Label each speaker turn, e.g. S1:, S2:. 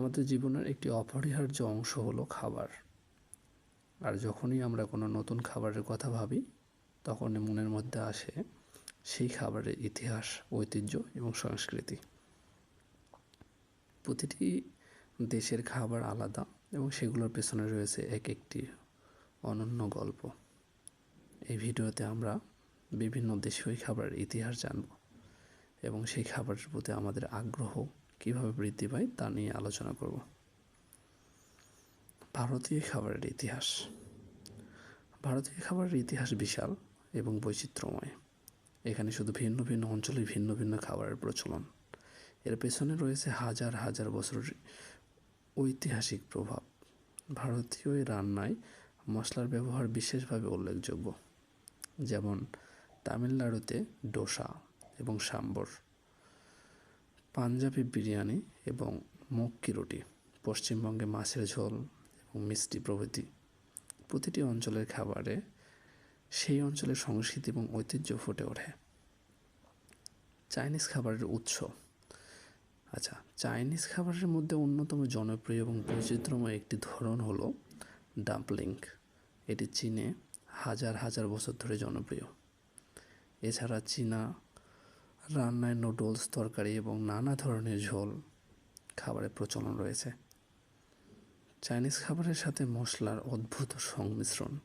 S1: আমাদের জীবনের একটি অপরিহার্য অংশ হলো খাবার। আর যখনই আমরা কোনো নতুন খাবারের কথা ভাবি, তখনই মনের মধ্যে আসে সেই খাবারের ইতিহাস, ঐতিহ্য এবং সংস্কৃতি। প্রতিটি দেশের খাবার আলাদা এবং সেগুলোর পেছনে রয়েছে এক একটি অনন্য গল্প। এই ভিডিওতে আমরা বিভিন্ন দেশীয় খাবারের ইতিহাস জানব এবং সেই খাবারের প্রতি আমাদের আগ্রহ কীভাবে বৃদ্ধি পায় তা নিয়ে আলোচনা করব। ভারতীয় খাবারের ইতিহাস। ভারতীয় খাবারের ইতিহাস বিশাল এবং বৈচিত্র্যময়। এখানে শুধু ভিন্ন ভিন্ন অঞ্চলে ভিন্ন ভিন্ন খাবারের প্রচলন। এর পেছনে রয়েছে হাজার হাজার বছরের ঐতিহাসিক প্রভাব। ভারতীয় রান্নায় মশলার ব্যবহার বিশেষভাবে উল্লেখযোগ্য। যেমন তামিলনাড়ুতে ডোসা এবং সাম্বর। পাঞ্জাবি বিরিয়ানি এবং মক্কি রুটি, পশ্চিমবঙ্গে মাছের ঝোল এবং মিষ্টি প্রভৃতি। প্রতিটি অঞ্চলের খাবারে সেই অঞ্চলের সংস্কৃতি এবং ঐতিহ্য ফুটে ওঠে। চাইনিজ খাবারের উৎস। আচ্ছা চাইনিজ খাবারের মধ্যে অন্যতম জনপ্রিয় এবং বৈচিত্র্যময় একটি ধরন হলো ডাম্পলিং। এটি চীনে হাজার হাজার বছর ধরে জনপ্রিয়। এছাড়া চীনা রান্নায় নুডলস, তরকারি এবং নানা ধরনের ঝোল খাবারের প্রচলন রয়েছে। চাইনিজ খাবারের সাথে মশলার অদ্ভুত সংমিশ্রণ।